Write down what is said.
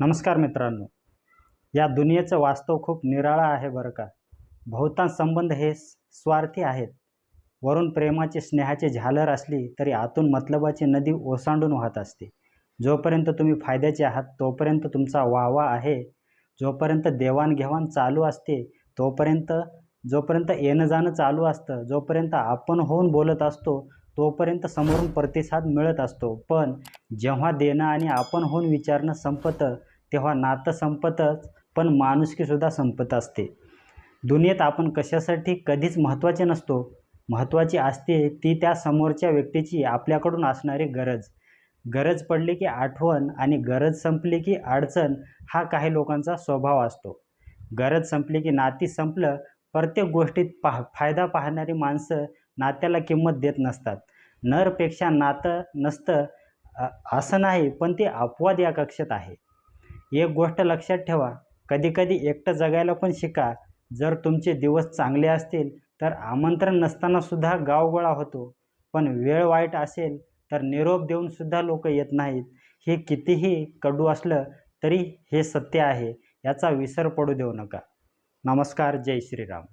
नमस्कार मित्रांनो. या दुनियेचं वास्तव खूप निराळं आहे बरं का? बहुतांश संबंध हे स्वार्थी आहेत. वरून प्रेमाचे स्नेहाचे झालर असली तरी आतून मतलबाची नदी ओसांडून वाहत असते. जोपर्यंत तुम्ही फायद्याचे आहात तोपर्यंत तुमचा वाहवा आहे. जोपर्यंत देवाणघेवाण चालू असते तोपर्यंत जोपर्यंत येणं जाणं चालू असतं जोपर्यंत आपण होऊन बोलत असतो तोपर्यंत समोरून प्रतिसाद मिळत असतो. पण जेव्हा देणं आणि आपण होऊन विचारणं संपतं तेव्हा नातं संपतच पण माणुसकीसुद्धा संपत असते. दुनियेत आपण कशासाठी कधीच महत्त्वाचे नसतो. महत्त्वाची असते ती त्या समोरच्या व्यक्तीची आपल्याकडून असणारी गरज. गरज पडली की आठवण आणि गरज संपली की अडचण हा काही लोकांचा स्वभाव असतो. गरज संपली की नाती संपलं प्रत्येक गोष्टीत पाह फायदा पाहणारी माणसं नात्याला किंमत देत नसतात. नरपेक्षा नातं नसतं असं नाही पण ते अपवाद या कक्षेत आहे. एक गोष्ट लक्षात ठेवा कधीकधी एकटं जगायला पण शिका. जर तुमचे दिवस चांगले असतील तर आमंत्रण नसतानासुद्धा गावगोळा होतो. पण वेळ वाईट असेल तर निरोप देऊनसुद्धा लोक येत नाहीत. हे कितीही कडू असलं तरी हे सत्य आहे. याचा विसर पडू देऊ नका. नमस्कार जय श्रीराम.